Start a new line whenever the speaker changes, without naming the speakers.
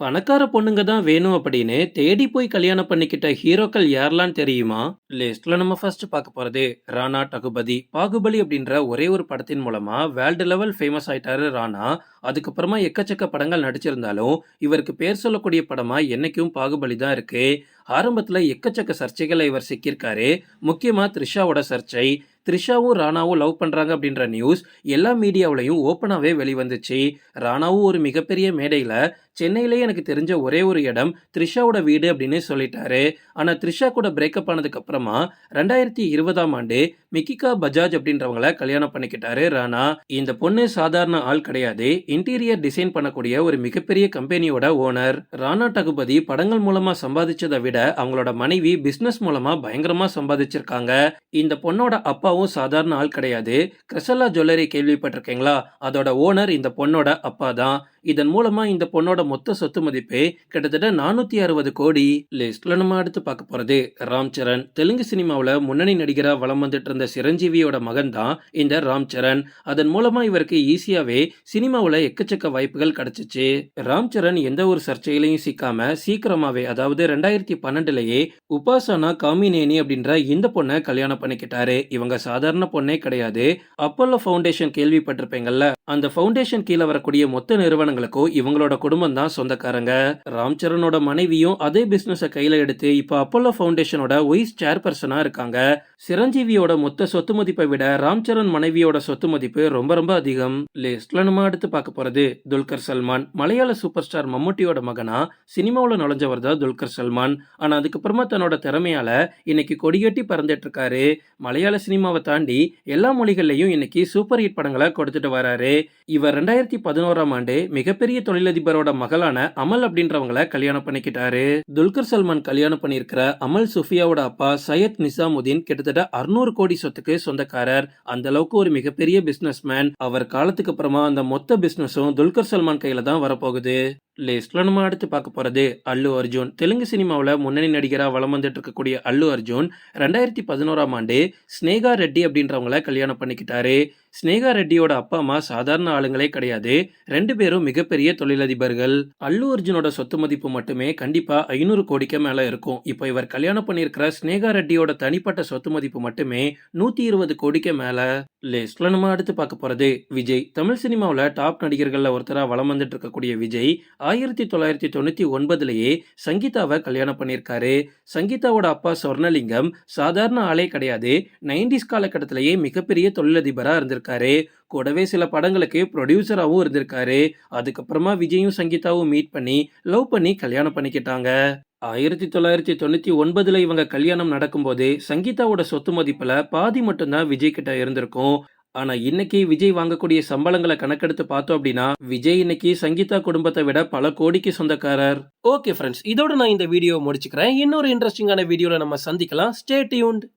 பணக்கார பொண்ணுங்க தான் வேணும் அப்படின்னு தேடி போய் கல்யாணம் பண்ணிக்கிட்ட ஹீரோக்கள் யாரெல்லாம் தெரியுமா? லிஸ்ட்ல நம்ம ஃபர்ஸ்ட் பார்க்க போறது ராணா டகுபதி பாகுபலி அப்படின்ற ஒரே ஒரு படத்தின் மூலமா வேர்ல்டு லெவல் ஃபேமஸ் ஆயிட்டாரு ராணா. அதுக்கப்புறமா எக்கச்சக்க படங்கள் நடிச்சிருந்தாலும் இவருக்கு பேர் சொல்லக்கூடிய படமா என்னைக்கும் பாகுபலி தான் இருக்கு. ஆரம்பத்துல எக்கச்சக்க சர்ச்சைகளை இவர் சிக்கியிருக்காரு. முக்கியமா த்ரிஷாவோட சர்ச்சை த்ரிஷாவும் ராணாவும் லவ் பண்றாங்க அப்படின்ற நியூஸ் எல்லா மீடியாவிலையும் ஓப்பனாகவே வெளிவந்துச்சு. ராணாவும் ஒரு மிகப்பெரிய மேடையில் சென்னையிலே எனக்கு தெரிஞ்ச ஒரே ஒரு இடம் த்ரிஷாவோட வீடு அப்படின்னு சொல்லிட்டாரு. ஆனால் த்ரிஷா கூட பிரேக்கப் ஆனதுக்கு அப்புறமா ரெண்டாயிரத்தி இருபதாம் ஆண்டு மிக்கிகா பஜாஜ் அப்படின்றவங்கள கல்யாணம் பண்ணிக்கிட்டாரு ராணா. இந்த பொண்ணு சாதாரண ஆள் கிடையாது. இன்டீரியர் டிசைன் பண்ணக்கூடிய ஒரு மிகப்பெரிய கம்பெனியோட ஓனர் ராணா டகுபதி படங்கள் மூலமா சம்பாதிச்சதை விட அவங்களோட மனைவி பிசினஸ் மூலமா பயங்கரமா சம்பாதிச்சிருக்காங்க. இந்த பொண்ணோட அப்பாவும் சாதாரண ஆள் கிடையாது. கிரசல்லா ஜுவல்லரி கேள்விப்பட்டிருக்கீங்களா? அதோட ஓனர் இந்த பொண்ணோட அப்பா தான் இதன் மூலமா இந்த பொண்ணோட மொத்த சொத்து மதிப்பே கிட்டத்தட்ட நானூத்தி அறுபது கோடி லிஸ்ட்ல நம்ம அடுத்து பார்க்க போறது. ராம் சரண் தெலுங்கு சினிமாவில் முன்னணி நடிகரா வளம் வந்துட்டு இருந்த சிரஞ்சீவியோட மகன் தான் இந்த ராம் சரண். அதன் மூலமா இவருக்கு ஈஸியாவே சினிமாவில் எக்கச்சக்க வாய்ப்புகள் கிடைச்சிச்சு. ராம் சரண் எந்த ஒரு சர்ச்சையிலையும் சிக்காம சீக்கிரமாவே அதாவது ரெண்டாயிரத்தி பன்னெண்டுலயே உபாசனா காமினேனி அப்படின்ற இந்த பொண்ணை கல்யாணம் பண்ணிக்கிட்டாரு. இவங்க சாதாரண பொண்ணே கிடையாது. அப்போலோ ஃபவுண்டேஷன் கேள்விப்பட்டிருப்பீங்கல்ல? அந்த ஃபவுண்டேஷன் கீழே வரக்கூடிய மொத்த நிறுவனங்களுக்கும் இவங்களோட குடும்பம் தான் சொந்தக்காரங்க. ராம் சரணோட மனைவியும் அதே பிசினஸை கையில எடுத்து இப்போ அப்போலோ ஃபவுண்டேஷனோட வைஸ் சேர்பர்சனா இருக்காங்க. சிரஞ்சீவியோட மொத்த சொத்து மதிப்பை விட ராம்சரண் மனைவியோட சொத்து மதிப்பு ரொம்ப ரொம்ப அதிகம். லிஸ்ட்ல நம்ம அடுத்து பார்க்க போறது துல்கர் சல்மான். மலையாள சூப்பர் ஸ்டார் மம்முட்டியோட மகனா சினிமாவில் நுழைஞ்சவர் தான் துல்கர் சல்மான். ஆனா அதுக்கப்புறமா தன்னோட திறமையால இன்னைக்கு கொடிகட்டி பறந்துட்டு இருக்காரு. மலையாள சினிமாவை தாண்டி எல்லா மொழிகள்லையும் இன்னைக்கு சூப்பர் ஹிட் படங்களை கொடுத்துட்டு வராரு. இவர் ரெண்டாயிரத்தி பதினோராம் ஆண்டு மிகப்பெரிய தொழிலதிபரோட மகளான அமல் அப்படின்றவங்கள கல்யாணம் பண்ணிக்கிட்டாரு. துல்கர் சல்மான் கல்யாணம் பண்ணியிருக்கிற அமல் சுஃபியாவோட அப்பா சையத் நிசாமுதீன் கிட்டத்தட்ட அறுநூறு கோடி சொத்துக்கு சொந்தக்காரர். அந்த அளவுக்கு ஒரு மிகப்பெரிய பிசினஸ்மேன் அவர் காலத்துக்கு அப்புறமா அந்த மொத்த பிசினஸும் துல்கர் சல்மான் கையில தான் வரப்போகுது. லிஸ்ட்ல நம்ம அடுத்து பார்க்க போறது அல்லு அர்ஜுன். தெலுங்கு சினிமாவில் முன்னணி நடிகராக வளம் வந்துட்டு இருக்கக்கூடிய அல்லு அர்ஜுன் ரெண்டாயிரத்தி பதினோராம் ஆண்டு ஸ்னேகா ரெட்டி அப்படின்றவங்கள கல்யாணம் பண்ணிக்கிட்டாரு. ஸ்னேகா ரெட்டியோட அப்பா அம்மா சாதாரண ஆளுங்களே கிடையாது. ரெண்டு பேரும் மிகப்பெரிய தொழிலதிபர்கள். அல்லு அர்ஜுனோட சொத்து மதிப்பு மட்டுமே கண்டிப்பா ஐநூறு கோடிக்கு மேல இருக்கும். இப்போ இவர் கல்யாணம் பண்ணியிருக்கிற ஸ்னேகா ரெட்டியோட தனிப்பட்ட சொத்து மதிப்பு மட்டுமே நூத்தி இருபது கோடிக்கு மேல. லிஸ்ட்ல நம்ம அடுத்து பார்க்க போறது விஜய். தமிழ் சினிமாவில் டாப் நடிகர்கள்ல ஒருத்தரா வளம் வந்துட்டு இருக்கக்கூடிய விஜய் ஆயிரத்தி தொள்ளாயிரத்தி தொண்ணூற்றி ஒன்பதுலேயே சங்கீதாவை கல்யாணம் பண்ணியிருக்காரு. சங்கீதாவோட அப்பா சொர்ணலிங்கம் சாதாரண ஆளே கிடையாது. நைன்டிஸ் காலகட்டத்திலேயே மிகப்பெரிய தொழிலதிபராக இருந்திருக்காரு. கூடவே சில படங்களுக்கு ப்ரொடியூசராகவும் இருந்திருக்காரு. அதுக்கப்புறமா விஜயும் சங்கீதாவும் மீட் பண்ணி லவ் பண்ணி கல்யாணம் பண்ணிக்கிட்டாங்க. ஆயிரத்தி தொள்ளாயிரத்தி தொண்ணூற்றி ஒன்பதில் இவங்க கல்யாணம் நடக்கும்போது சங்கீதாவோட சொத்து மதிப்பில் பாதி மட்டும்தான் விஜய் கிட்ட இருந்திருக்கும். ஆனா இன்னைக்கு விஜய் வாங்கக்கூடிய சம்பளங்களை கணக்கெடுத்து பார்த்தோம் அப்படின்னா விஜய் இன்னைக்கு சங்கீதா குடும்பத்தை விட பல கோடிக்கு சொந்தக்காரர். ஓகே ஃப்ரெண்ட்ஸ் இதோட நான் இந்த வீடியோ முடிச்சுக்கிறேன். இன்னொரு இன்ட்ரெஸ்டிங்கான வீடியோல நம்ம சந்திக்கலாம். Stay tuned